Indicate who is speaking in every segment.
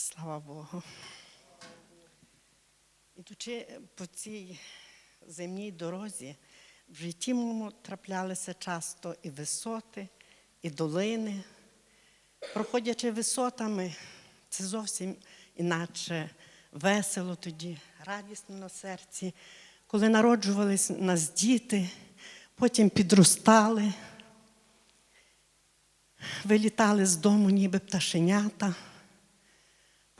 Speaker 1: Слава Богу. Ідучи по цій земній дорозі, в житті моєму траплялися часто і висоти, і долини. Проходячи висотами, це зовсім інакше весело тоді, радісно на серці, коли народжувались нас діти, потім підростали, вилітали з дому, ніби пташенята.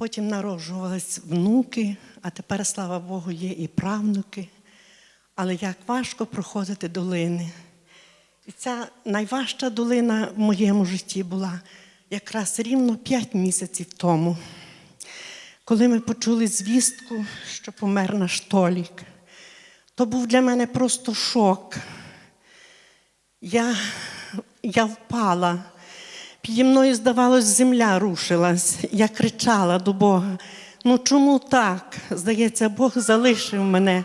Speaker 1: Потім народжувались внуки, а тепер, слава Богу, є і правнуки. Але як важко проходити долини. І ця найважча долина в моєму житті була якраз рівно 5 місяців тому, коли ми почули звістку, що помер наш Толік. То був для мене просто шок. Я, я впала. Піді мною, здавалось, земля рушилась. Я кричала до Бога. Ну чому так? Здається, Бог залишив мене.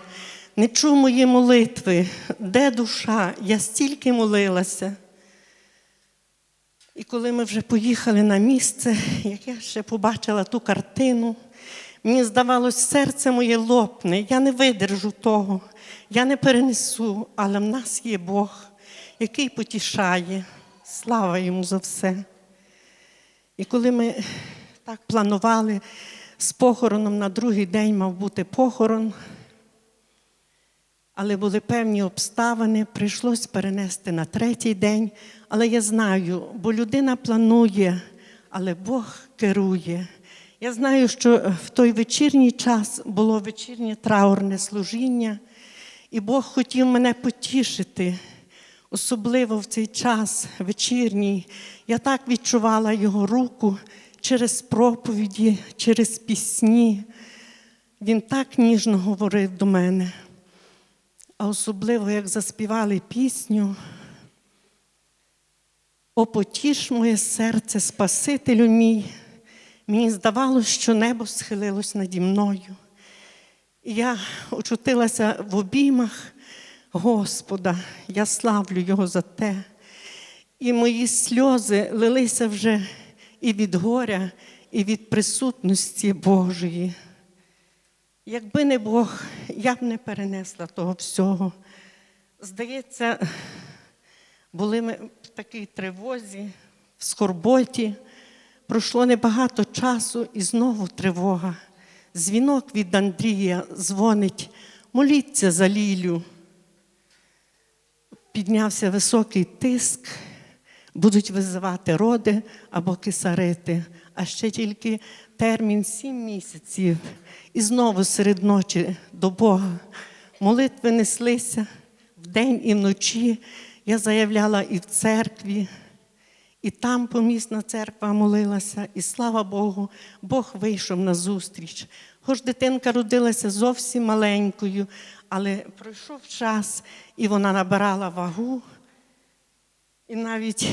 Speaker 1: Не чув мої молитви. Де душа? Я стільки молилася. І коли ми вже поїхали на місце, як я ще побачила ту картину, мені здавалось, серце моє лопне, я не видержу того, я не перенесу, але в нас є Бог, який потішає. Слава йому за все. І коли ми так планували з похороном, на другий день мав бути похорон, але були певні обставини, прийшлось перенести на третій день. Але я знаю, бо людина планує, але Бог керує. Я знаю, що в той вечірній час було вечірнє траурне служіння, і Бог хотів мене потішити. Особливо в цей час вечірній, я так відчувала його руку через проповіді, через пісні. Він так ніжно говорив до мене. А особливо, як заспівали пісню, О, потіш моє серце, Спасителю мій, мені здавалося, що небо схилилось наді мною. Я очутилася в обіймах Господа, я славлю Його за те. І мої сльози лилися вже і від горя, і від присутності Божої. Якби не Бог, я б не перенесла того всього. Здається, були ми в такій тривозі, в скорботі. Пройшло небагато часу і знову тривога. Дзвінок від Андрія дзвонить, моліться за Лілю. Піднявся високий тиск, будуть визивати роди або кисарити, а ще тільки термін сім місяців. І знову серед ночі до Бога. Молитви неслися вдень і вночі. Я заявляла і в церкві, і там помісна церква молилася, і слава Богу, Бог вийшов на зустріч. Хоч дитинка родилася зовсім маленькою, але пройшов час, і вона набирала вагу. І навіть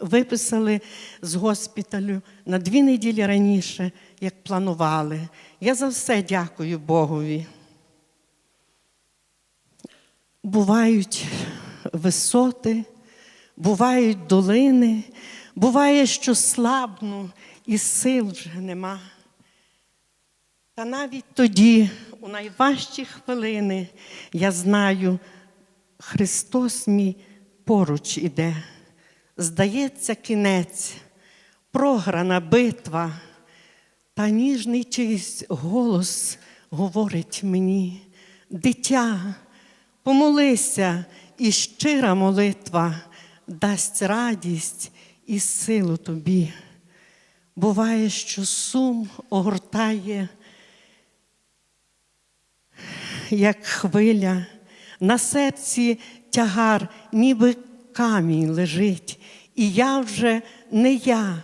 Speaker 1: виписали з госпіталю на дві неділі раніше, як планували. Я за все дякую Богові. Бувають висоти, бувають долини, буває, що слабну і сил вже нема. Та навіть тоді, у найважчі хвилини, я знаю, Христос мій поруч іде. Здається, кінець, програна битва, та ніжний чийсь голос говорить мені, дитя, помолися, і щира молитва дасть радість і силу тобі. Буває, що сум огортає, як хвиля, на серці тягар, ніби камінь лежить, і я вже не я,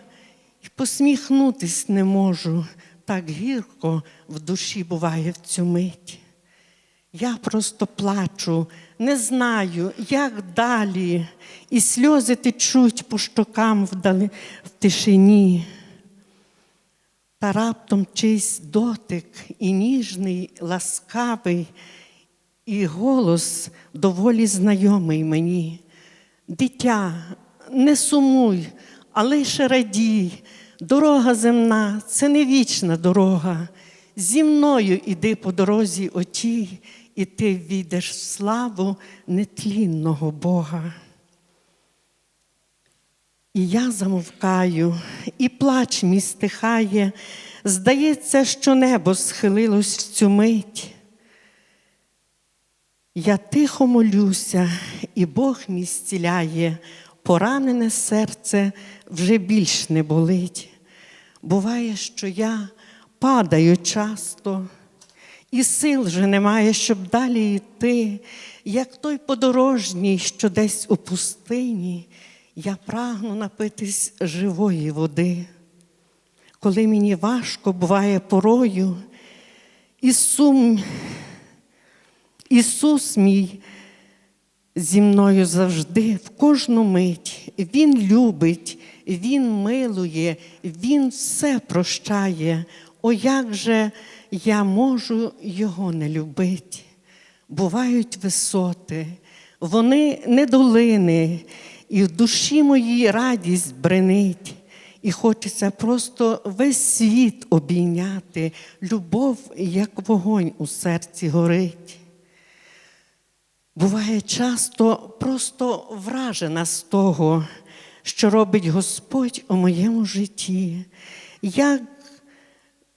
Speaker 1: і посміхнутись не можу. Так гірко в душі буває в цю мить. Я просто плачу, не знаю, як далі, і сльози течуть по щокам в тишині. Та раптом чийсь дотик і ніжний, ласкавий, і голос доволі знайомий мені. Дитя, не сумуй, а лише радій, Дорога земна це не вічна дорога. Зі мною іди по дорозі отій, і ти війдеш в славу нетлінного Бога. І я замовкаю, і плач мій стихає. Здається, що небо схилилось в цю мить. Я тихо молюся, і Бог мій зціляє, поранене серце вже більш не болить. Буває, що я падаю часто, і сил вже немає, щоб далі йти, як той подорожній, що десь у пустині, я прагну напитись живої води. Коли мені важко буває порою, і сум Ісус мій зі мною завжди, в кожну мить. Він любить, Він милує, Він все прощає. О, як же я можу Його не любити? Бувають висоти, вони не долини, і в душі моїй радість бренить. І хочеться просто весь світ обійняти, любов, як вогонь у серці горить. Буває часто просто вражена з того, що робить Господь у моєму житті. Як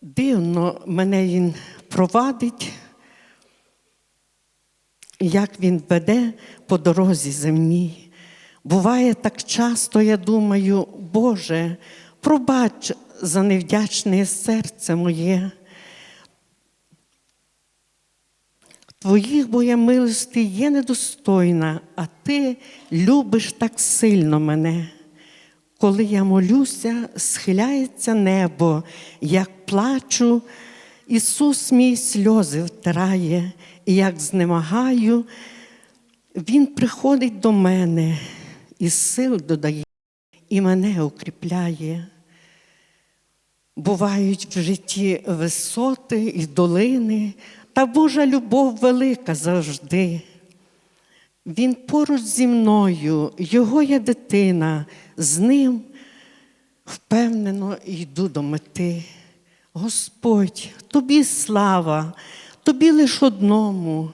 Speaker 1: дивно мене Він провадить, як Він веде по дорозі земній. Буває так часто, я думаю, Боже, пробач за невдячне серце моє. Твоїх бо я милости є недостойна, а ти любиш так сильно мене. Коли я молюся, схиляється небо, як плачу, Ісус мій сльози втирає, і як знемагаю, Він приходить до мене і сил додає, і мене укріпляє. Бувають в житті висоти і долини, та Божа любов велика завжди. Він поруч зі мною, його я дитина, з ним впевнено йду до мети. Господь, тобі слава, тобі лиш одному.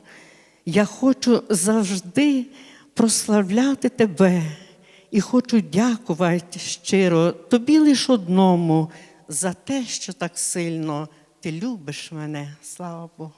Speaker 1: Я хочу завжди прославляти тебе і хочу дякувати щиро тобі лиш одному за те, що так сильно ти любиш мене. Слава Богу.